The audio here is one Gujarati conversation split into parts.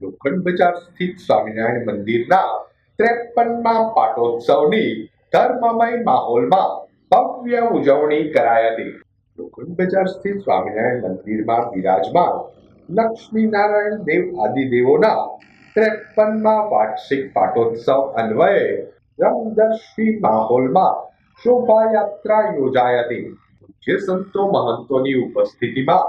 લોખંડ બજાર સ્થિત સ્વામિનારાયણ મંદિરના ત્રેપનમાં પાટોત્સવની ધર્મમય માહોલમાં ભવ્ય ઉજવણી કરાઈ હતી. લોખંડ બજાર સ્થિત સ્વામિનારાયણ મંદિરમાં બિરાજમાન લક્ષ્મીનારાયણ દેવ આદિદેવોના ત્રેપનમાં વાર્ષિક પાટોત્સવ અન્વયે રંગદર્શી માહોલમાં શોભાયાત્રા યોજાઈ હતી. જે સંતો મહંતોની ઉપસ્થિતિમાં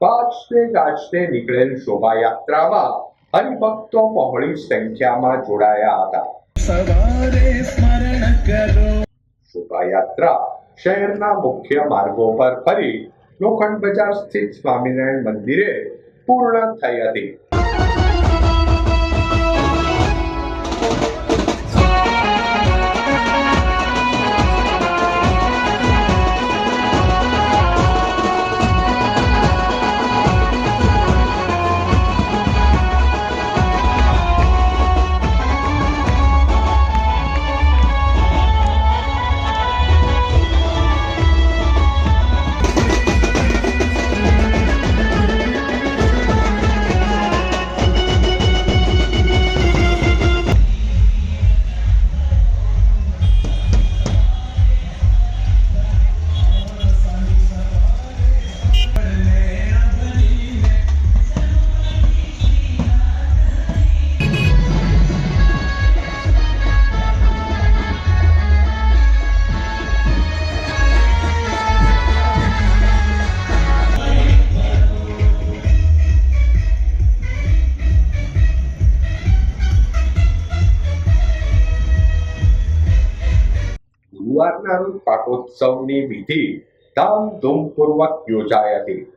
વાજતે ગાજતે નીકળેલ શોભાયાત્રામાં હરિભક્તો બહોળી સંખ્યામાં જોડાયા હતા. સવારે સ્મરણ કરો. શોભાયાત્રા શહેરના મુખ્ય માર્ગો પર ફરી લોખંડ બજાર સ્થિત સ્વામિનારાયણ મંદિરે પૂર્ણ થઈ હતી. ગુરુવારના રોજ પાટોત્સવની વિધિ ધામધૂમપૂર્વક યોજાઈ હતી.